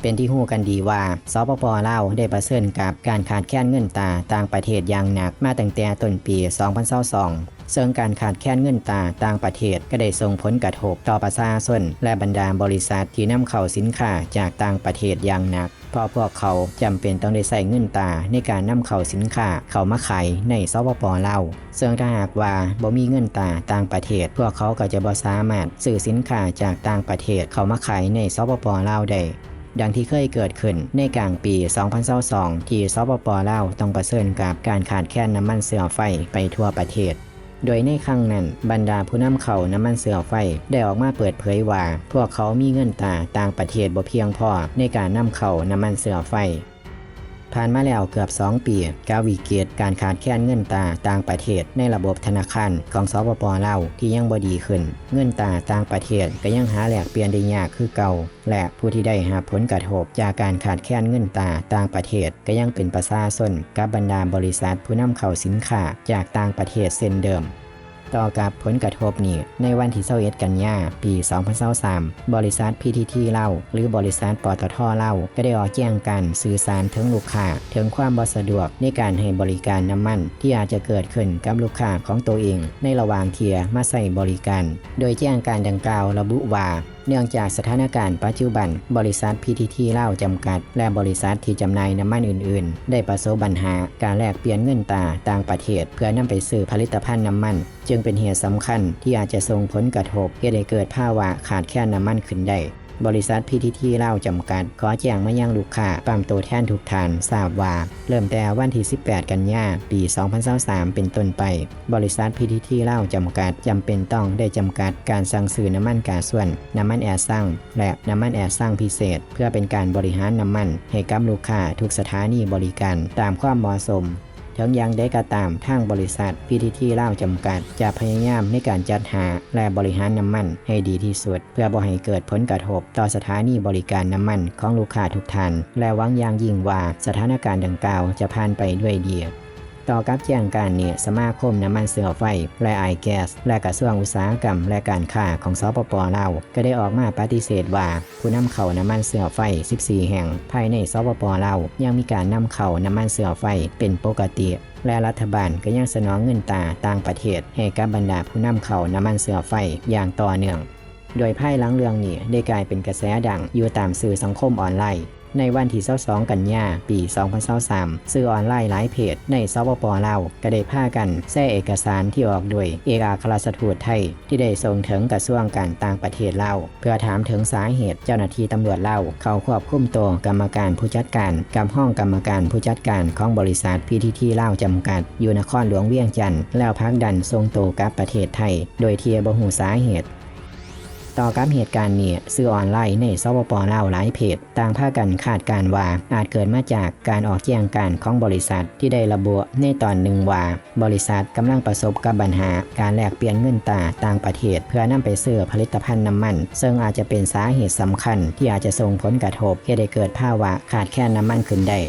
เป็นที่หู้กันดีว่าสปปลาวได้ประเสริญกับการขาดแคลนเงินตาต่างประเทศอย่างหนักมาตั้งแต่ต้นปี 2022ซึ่งการขาดแคลนเงินตาต่างประเทศก็ได้ส่งผลกระทบต่อประชาชนและบรรดาบริษัทที่นำเข้าสินค้าจากต่างประเทศอย่างหนัก เพราะพวกเขาจำเป็นต้องได้ใส่เงินตาในการนำเข้าสินค้าเข้ามาขายในสปปลาวซึ่งถ้าหากว่าบ่มีเงินตาต่างประเทศ พวกเขาก็จะบ่สามารถซื้อสินค้าจากต่างประเทศเข้ามาขายในสปปลาวได้ ดังที่เคยเกิดขึ้นในกลางปี 2022ที่สปปลาวต้องประเสริญกับการขาดแคลนน้ำมันเสื่อไฟไปทั่วประเทศ โดยในครั้งนั้นบรรดาผู้นำเข้าน้ำมันเสือไฟได้ออกมาเปิดเผยว่า พวกเขามีเงินตาต่างประเทศบ่เพียงพอในการนำเข้าน้ำมันเสือไฟ ผ่านมาแล้วเกือบ 2 ปีกาวิกฤตการขาดแคลนเงินตาต่างประเทศในระบบธนาคารของสปปลาวที่ยังบดีขึ้น เงินตาต่างประเทศก็ยังหาแหลกเปลี่ยนได้ยากคือเก่า และผู้ที่ได้รับผลกระทบจากการขาดแคลนเงินตาต่างประเทศก็ยังเป็นประชาชนกับบรรดาบริษัทผู้นำเข้าสินค้าจากต่างประเทศเช่นเดิม ต่อกับผลกระทบนี้ในวันที่21กันยาปี 2023บริษัท PTT เล่าหรือบริษัทปตทเล่าก็ได้ออกแจ้งการสื่อสารถึงลูกค้าถึงความบ่สะดวกในการให้บริการน้ำมัน ที่อาจจะเกิดขึ้นกับลูกค้าของตัวเอง ในระหว่างเทียมาใส่บริการ โดยแจ้งการดังกล่าวระบุว่าเนื่องจากสถานการณ์ปัจจุบัน บริษัท PTT เล่าจำกัด และบริษัทที่จำหน่ายน้ำมันอื่นๆ ได้ประสบปัญหาการแลกเปลี่ยนเงินตาต่างประเทศ เพื่อนำไปซื้อผลิตภัณฑ์น้ำมัน จึงเป็นเหตุสำคัญที่อาจจะส่งผลกระทบให้ได้เกิดภาวะขาดแคลนน้ำมันขึ้นได้ บริษัท PTT เล่าจำกัด ขอแจ้งมายังลูกค้าปั๊มตัวแทนทุกทานทราบว่า เริ่มแต่วันที่ 18 กันยาปี 2023 เป็นต้นไป บริษัท PTT เล่าจำกัดจำเป็นต้องได้จำกัดการสั่งซื้อน้ำมันกาส่วน น้ำมันแอร์สั่งและน้ำมันแอร์สั่งพิเศษ เพื่อเป็นการบริหารน้ำมัน ให้กับลูกค้าทุกสถานีบริการตามความเหมาะสม ทั้งยังได้กระตามทางบริษัท PTT เล่าจำกัด จะพยายามในการจัดหาและบริหารน้ำมันให้ดีที่สุด เพื่อบ่ให้เกิดผลกระทบต่อสถานีบริการน้ำมันของลูกค้าทุกท่าน และหวังอย่างยิ่งว่าสถานการณ์ดังกล่าวจะผ่านไปด้วยดี ต่อกับแจ้งการเนี่ยสมาคมน้ำมันเสือไฟ และไอแกสและกระทรวงอุตสาหกรรม และการค้าของสปปลาวก็ได้ออกมาปฏิเสธว่า ผู้นำเข้าน้ำมันเสือไฟ 14 แห่ง ภายในสปปลาวยังมีการนำเข้าน้ำมันเสือไฟเป็นปกติและรัฐบาลก็ยังสนองเงินตาต่างประเทศ ให้กับบรรดาผู้นำเข้าน้ำมันเสือไฟอย่างต่อเนื่อง โดยภายหลังเรื่องนี้ได้กลายเป็นกระแสดังอยู่ตามสื่อสังคมออนไลน์ ในวันที่22กันยาปี 2023สื่อออนไลน์หลายเพจ ในสปปลาวก็ได้พากันแท้เอกสารที่ออกโดยเอกอัครราชทูตไทย ที่ได้ส่งถึงกระทรวงการต่างประเทศลาวเพื่อถามถึงสาเหตุเจ้าหน้าที่ตำรวจลาวเขาควบคุมตัวกรรมการผู้จัดการกับห้องกรรมการผู้จัดการของบริษัท PTT ลาวจำกัดอยู่นครหลวงเวียงจันทร์แล้วพักดันทรงตัวกลับประเทศไทย โดยเทียบหูสาเหตุ ต่อกับเหตุการณ์นี้สื่อออนไลน์ในสปปลาวหลายเพจ ต่างพากันคาดการว่า อาจเกิดมาจากการออกแจ้งการของบริษัทที่ได้ระบุในตอนหนึ่งว่า บริษัทกำลังประสบกับปัญหา การแลกเปลี่ยนเงินตาต่างประเทศ เพื่อนำไปซื้อผลิตภัณฑ์น้ำมัน ซึ่งอาจจะเป็นสาเหตุสำคัญที่อาจจะส่งผลกระทบให้ได้เกิดภาวะขาดแคลนน้ำมันขึ้นได้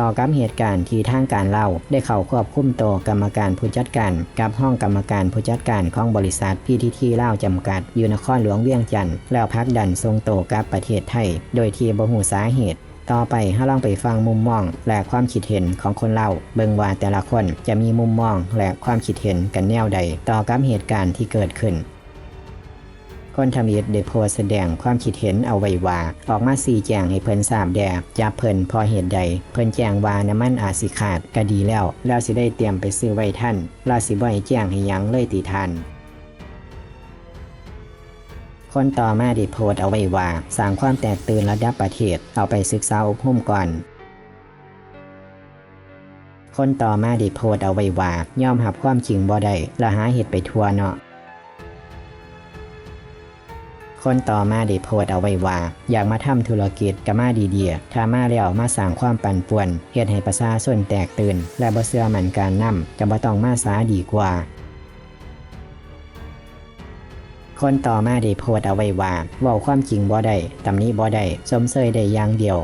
ต่อกับเหตุการณ์ที่ทางการเล่าได้เข้าควบคุมตัวกรรมการผู้จัดการกับห้องกรรมการผู้จัดการของบริษัท PTT เล่าจำกัดอยู่นครหลวงเวียงจันทร์แล้วพักดันทรงโตวกับประเทศไทย โดยที่บ่หูสาเหตุ ต่อไปให้ลองไปฟังมุมมอง และความคิดเห็นของคนเล่าเบิ่งว่าแต่ละคนจะมีมุมมองและความคิดเห็นกันแนวใด ต่อกับเหตุการณ์ที่เกิดขึ้น คนทำอิฐได้โพสแสดงความคิดเห็นเอาไว้ว่า ออกมาสี่แจงให้เพิ่นทราบแดจับเพิ่นพอเหตุใด เพิ่นแจงว่าน้ำมันอาจสิขาดก็ดีแล้ว แล้วสิได้เตรียมไปซื้อไว้ท่านลาสิบ่ให้แจงให้ยังเลยติทันคนต่อมาได้โพสเอาไว้ว่าสร้างความแตกตื่นระดับประเทศเอาไปศึกษาอบรมก่อนคนต่อมาได้โพสเอาไว้ว่า ยอมรับความจริงบ่ได้และหาเหตุไปทัวเนาะ คนต่อมาได้โพสต์เอาไว้ว่า อยากมาทำธุรกิจกับมาดีเดียถ้ามาแล้วมาสร้างความปั่นป่วนเหตุให้ประชาชนแตกตื่น และบ่เสื่อมันการนำจะบ่ต้องมาสาดีกว่าคนต่อมาได้โพสต์เอาไว้ว่าเว้าความจริงบ่ได้ตำนี้บ่ได้สมเสยได้อย่างเดียว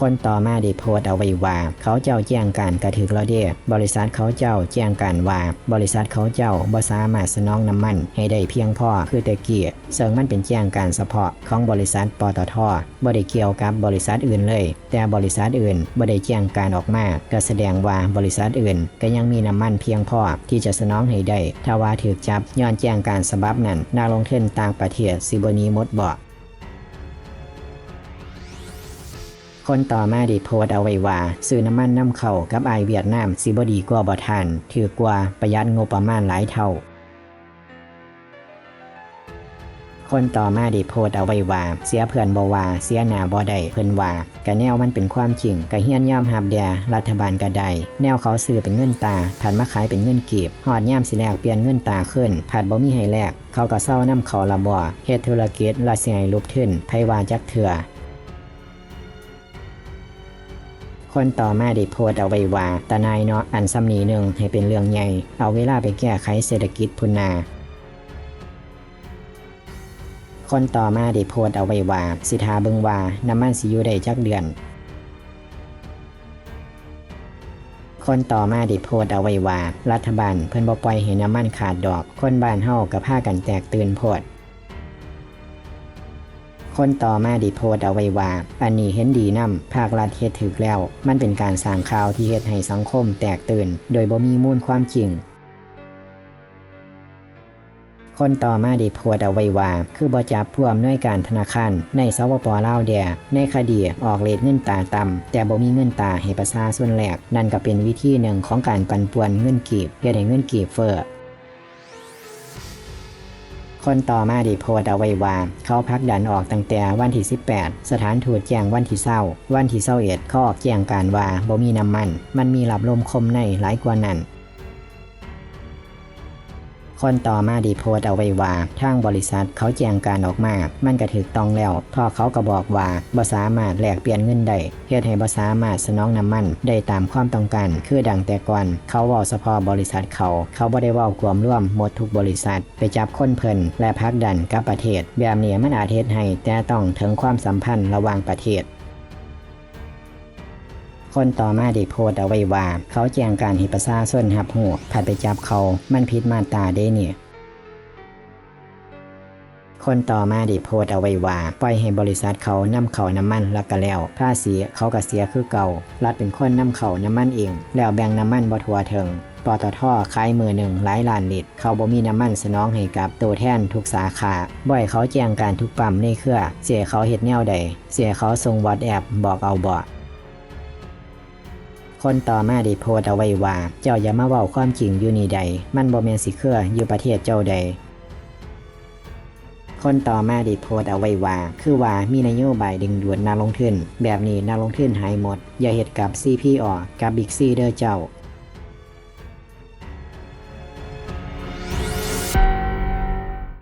คนต่อมาได้โพสต์เอาไว้ว่า เขาเจ้าแจ้งการกระถึกแล้วเด้บริษัทเขาเจ้าแจ้งการว่า บริษัทเขาเจ้าบ่สามารถสนองน้ำมัน ให้ได้เพียงพอคือแต่กี้ซึ่งมันเป็นแจ้งการเฉพาะของบริษัทปตทบ่ได้เกี่ยวกับบริษัทอื่นเลย แต่บริษัทอื่นบ่ได้แจ้งการออกมาก็แสดงว่าบริษัทอื่น ก็ยังมีน้ำมันเพียงพอที่จะสนองให้ได้ถ้าว่าถูกจับย้อนแจ้งการสบับนั้นนักลงทุนต่างประเทศสิบนีมดบ่ คนต่อมาได้โพสต์เอาไว้ว่า ซื้อน้ำมันน้ำเข้ากับไอเวียดนามสิบดีกว่าบ่ทันถือกว่าประหยัดงบประมาณหลายเท่า คนต่อมาได้โพสต์เอาไว้ว่า เสียเพื่อนบ่ว่าเสียหน้าบ่ได้เพิ่นว่ากะแนวมันเป็นความจริงกะเฮียนย่อมหับแดรัฐบาลก็ไดแนวเขาซื้อเป็นเงินตาผันมาขายเป็นเงินกีบฮอดย่มสิแลกเปลี่ยนเงินตาขึ้นผัดบ่มีให้แลกเขาก็เศร้านํเขาละบ่เฮ็ดธุรกิจละสิให้ลุกขึ้นไผว่าจักเถื่อ คนต่อมาได้โพสต์เอาไว้ว่าตานายเนาะอันซ้ำนีหนึ่งให้เป็นเรื่องใหญ่ เอาเวลาไปแก้ไขเศรษฐกิจพุนนาคนต่อมาได้โพสต์เอาไว้ว่า สิทาเบิงว่าน้ำมันสิอยู่ได้จักเดือน คนต่อมาได้โพสต์เอาไว้ว่า รัฐบาลเพิ่นบ่ปล่อยให้น้ำมันขาดดอก คนบ้านเฮากับผ้ากันแตกตื่นโพด คนต่อมาดีโพสต์เอาไว้ว่า อันนี้เห็นดีนำภาครัฐเฮ็ดถึกแล้ว มันเป็นการสร้างข่าวที่เฮ็ดให้สังคมแตกตื่น โดยบ่มีมูลความจริงคนต่อมาได้โพสต์เอาไว้ว่า คือบจับผู้อำนวยการธนาคารในสปปลาวแดในคดีออกเลทเงินตาต่ำแต่บ่มีเงินตาให้ประชาชนแหลก นั่นก็เป็นวิธีหนึ่งของการปั่นป่วนเงินกีบเฮ็ดให้เงินกีบเฟ้อ คนต่อมาดีโพดเอาไว้ว่า เขาพักดันออกตั้งแต่วันที่ 18 สถานทูตแจ้งวันที่เศร้า วันที่เศร้าเอ็ดเขาออกแจ้งการว่าบ่มีน้ำมัน มันมีหลับลมคมในหลายกว่านั้น คนต่อมาด้โพสต์เอาไว้ว่าทางบริษัทเขาแจ้งการออกมา มันก็ถูกต้องแล้วพราะเขาก็บอกว่าบ่สามารถแลกเปลี่ยนเงินได้เฮ็ดให้บ่สามารถสนองน้ำมัน ได้ตามความต้องการ คือดังแต่ก่อน เขาว้าเฉพาะบริษัทเขา เขาบ่ได้ว้ากวมร่วมหมดทุกบริษัท ไปจับคนเพิ่นและพักดันกับประเทศ แบบนี้มันอาจเฮ็ดให้แต่ต้องถึงความสัมพันธ์ระหว่างประเทศ คนต่อมาได้โพสต์เอาไว้ว่า เขาแจ้งการห้ประชาชนรับรู้ผัดไปจับเขา มันผิดมาตาเด้เนี่ยคนต่อมาได้โพสต์เอาไว้ว่า ปล่อยให้บริษัทเขานำเข้าน้ำมันแล้วก็แล้วภาษีเขาก็เสียคือเก่า รัฐเป็นคนนำเข้าน้ำมันเอง แล้วแบ่งน้ำมันบ่ทัวถึงปตทขายมือหนึ่งหลายล้านลิตร เขาบ่มีน้ำมันสนองให้กับตัวแทนทุกสาขา บ่อยเขาแจ้งการทุกปั๊มในเครือ เสียเขาเฮ็ดแนวใด เสียเขาส่งวอทแอปบอกเอาบ่ คนต่อมาได้โพสต์เอาไว้ว่า เจ้าอย่ามาเว้าความจริงอยู่นี่ใด มันบ่แมนสิเครืออยู่ประเทศเจ้าใด คนต่อมาได้โพสต์เอาไว้ว่า คือว่ามีนโยบายดึงดูดนักลงทุน แบบนี้นักลงทุนหายหมด อย่าเหตุกับซีพีออกับบิ๊กซีเด้อเจ้า